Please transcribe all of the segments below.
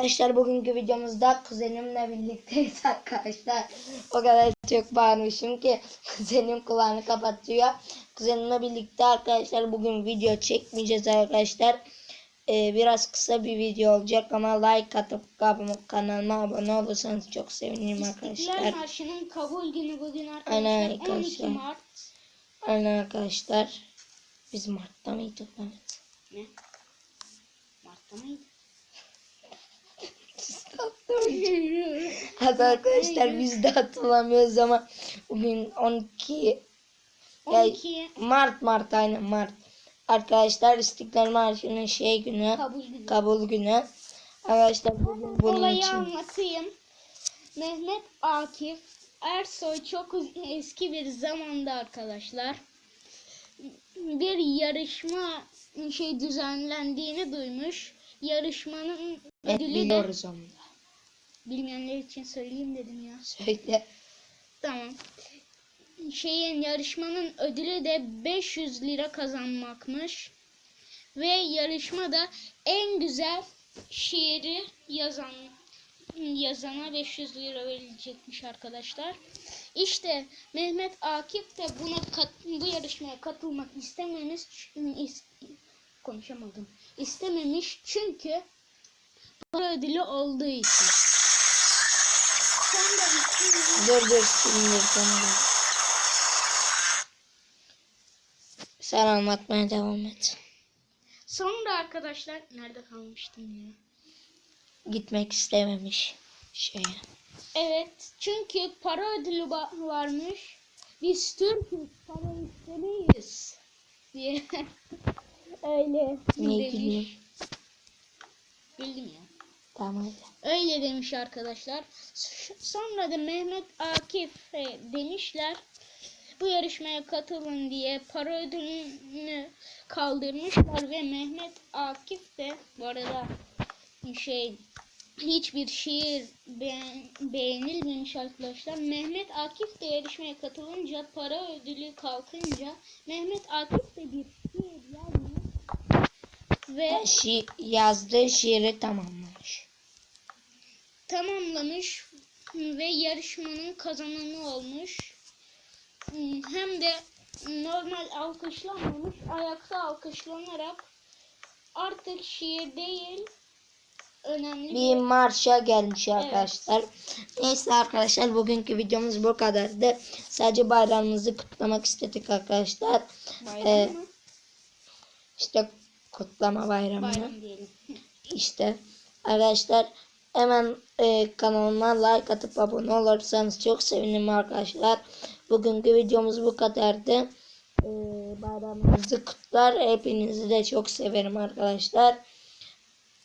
Arkadaşlar bugünkü videomuzda kuzenimle birlikteyiz arkadaşlar. O kadar çok bağırmışım ki kuzenim kulağını kapatıyor. Kuzenimle birlikte arkadaşlar bugün video çekmeyeceğiz arkadaşlar. Ee, biraz kısa bir video olacak ama like atıp kanalıma- abone olursanız çok sevinirim İstiklal arkadaşlar. Marşı'nın kabul günü bugün Aynen arkadaşlar. 12 arkadaşlar. Mart. Aynen arkadaşlar. Biz Mart'ta mıydık? Evet. Ne? Mart'ta mıydı? Hadi arkadaşlar biz de hatırlamıyoruz ama bugün 12 Ya- 12 Mart Mart aynen Mart. Arkadaşlar İstiklal Marşı'nın şey günü, kabul günü. kabul günü. Arkadaşlar bugün bunun Olayı için anlatayım. Mehmet Akif Ersoy çok eski bir zamanda arkadaşlar bir yarışma şey düzenlendiğini duymuş. Yarışmanın ödülü de onu bilmeyenler için söyleyeyim dedim ya. Söyle. Tamam. Şeyin yarışmanın ödülü de 500 lira kazanmakmış. Ve yarışmada en güzel şiiri yazan yazana 500 lira verilecekmiş arkadaşlar. İşte Mehmet Akif de buna kat, bu yarışmaya katılmak istememiş is- konuşamadım. İstememiş çünkü para ödülü olduğu için. Sonra Dur dur şimdi tamam. Sen anlatmaya devam et. Sonra arkadaşlar nerede kalmıştım ya? Gitmek istememiş şeye. Evet çünkü para ödülü varmış. Biz Türk'üz para istemeyiz diye öyle Niye demiş. Bildim ya. Tamam hadi. Öyle demiş arkadaşlar. Sonra da Mehmet Akif'e demişler bu yarışmaya katılın diye para ödülünü kaldırmışlar ve Mehmet Akif de bu arada şey hiçbir şiir beğen- beğenilmemiş arkadaşlar. Mehmet Akif de yarışmaya katılınca para ödülü kalkınca Mehmet Akif de bir şiir yazmış ve Şi yazdığı şiiri tamamlamış. tamamlamış ve yarışmanın kazananı olmuş. Hmm, Hem de normal alkışlanmamış, ayakta alkışlanarak artık şiir değil önemli bir marşa gelmiş arkadaşlar. Neyse arkadaşlar bugünkü videomuz bu kadardı. Sadece bayramımızı kutlamak istedik arkadaşlar. bayram Ee, mı? İşte kutlama bayramını. Bayram diyelim. İşte arkadaşlar hemen e, kanalıma like atıp abone olursanız çok sevinirim arkadaşlar. Bugünkü videomuz bu kadardı. E, bayramınızı kutlar. Hepinizi de çok severim arkadaşlar.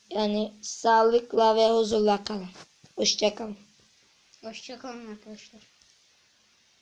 Yani sağlıkla ve huzurla kalın. Hoşçakalın. Hoşçakalın arkadaşlar.